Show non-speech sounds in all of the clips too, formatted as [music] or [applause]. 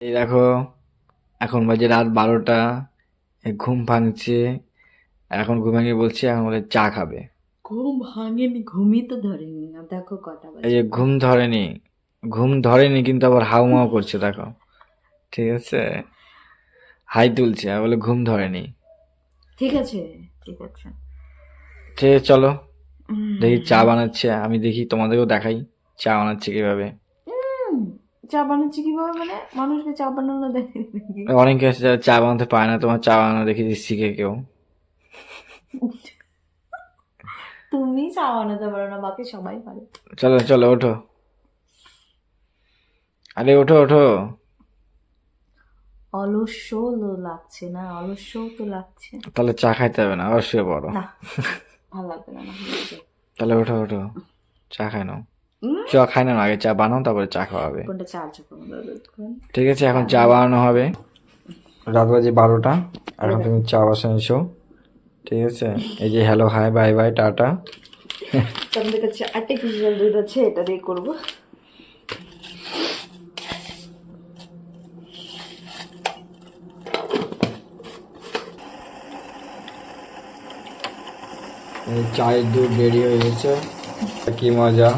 এই দেখো এখন বাজে রাত বারোটা ঘুম ভাঙছে। এখন ঘুম ভাঙিয়ে বলছি এখন বলে চা খাবে। ঘুম ভাঙেনি ঘুমই তো ধরেনি না। দেখো কটা এই যে ঘুম ধরেনি ঘুম ধরেনি কিন্তু আবার হাউমাউ করছে দেখো। ঠিক আছে? হাই তুলছে আর বলে ঘুম ধরেনি। ঠিক আছে ঠিক আছে। ঠিক আছে চলো। দেখি চা বানাচ্ছে আমি দেখি তোমাদেরকেও দেখাই চা বানাচ্ছে কীভাবে। চা বানাচ্ছি কীভাবে মানে? মানুষকে চা বানানো দেখে নাকি? অনেকে আছে যারা চা বানাতে পারে না তোমার চা বানানো দেখি শিখে কেউ। তুমি চা বানাতে পারো না বাকি সবাই পারে। চলো চলো ওঠো। আরে ওঠো ওঠো। অলস্য তো লাগছে না অলস্য তো লাগছে। তাহলে চা খাইতে হবে না অবশ্যই বড় না ভালো লাগবে না। তাহলে ওঠো ওঠো। চা খাই নাও। চা খাই না আগে চা বানাও তারপরে চা খাওয়া হবে কোনটা চার্জ করব ঠিক আছে এখন চা বানানো হবে। রাত বাজে বারোটা এখন তুমি চা বসাইছো ঠিক আছে? এই যে hello hi bye bye tata. তোমাদের কাছে আর্টিফিশিয়াল দুধ আছে এটা দিয়ে করব। এই চায়ের দুধ রেডি হয়ে গেছে। কি মজা।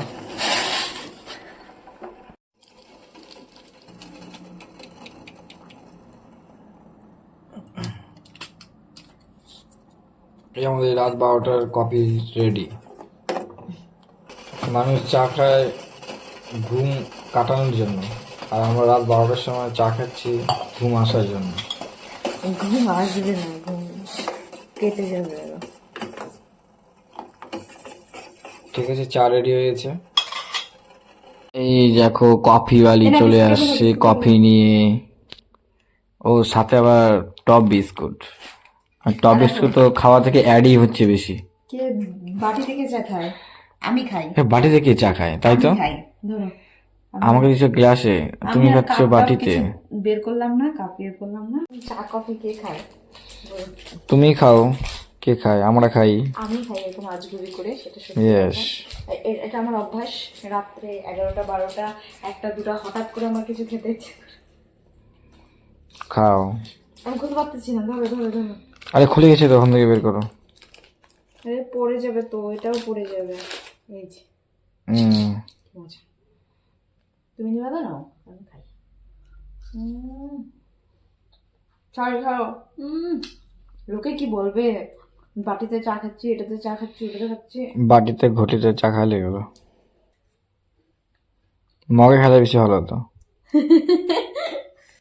এই আমাদের রাত বারোটার কফি রেডি মানুষ চা খায় ঘুম কাটানোর জন্য। আর আমরা রাত বারোটার সময় চা খাচ্ছি ঘুম আসার জন্য। ঘুম আসবে না ঘুম কেটে যাবে ঠিক আছে চা রেডি হয়েছে এই দেখো কফি বালি চলে আসছে কফি নিয়ে। ও সাথে আবার টপ বিস্কুট আর টপ বিস্কুট তো খাওয়া থেকে অ্যাডই হচ্ছে বেশি। কে বাটি থেকে চা খায়? আমি খাই। এ, বাটি থেকে চা খায় তাই তো? ধরো। আমাকে দিচ্ছ গ্লাসে তুমি খাচ্ছ বাটিতে। বের করলাম না কাপ বের করলাম না। চা কফি কে খায়? তুমি খাও কে খায়? আমরা খাই। আমি খাই এরকম আজগুবি করে সেটা সত্যি ইয়েস এটা আমার অভ্যাস। রাত্রে এগারোটা বারোটা একটা দুটা হঠাৎ করে আমার কিছু খেতে ইচ্ছে করে। খাও। আমি খুলতে পারতেছি না ধরো ধরো ধরো। আরে খুলে গেছে তখন থেকে বের করো। আরে পড়ে যাবে তো এটাও পড়ে যাবে। এই যে। হুম। তুমি নিবে না আমি খাই। ছাড়ো ছাড়ো। লোকে কি বলবে? বাটিতে চা খাচ্ছি এটাতে চা খাচ্ছি ওটাতে খাচ্ছি। বাটিতে ঘটিতে চা খাইলে গেলো মগে খেলে বেশি ভালো হতো। [laughs]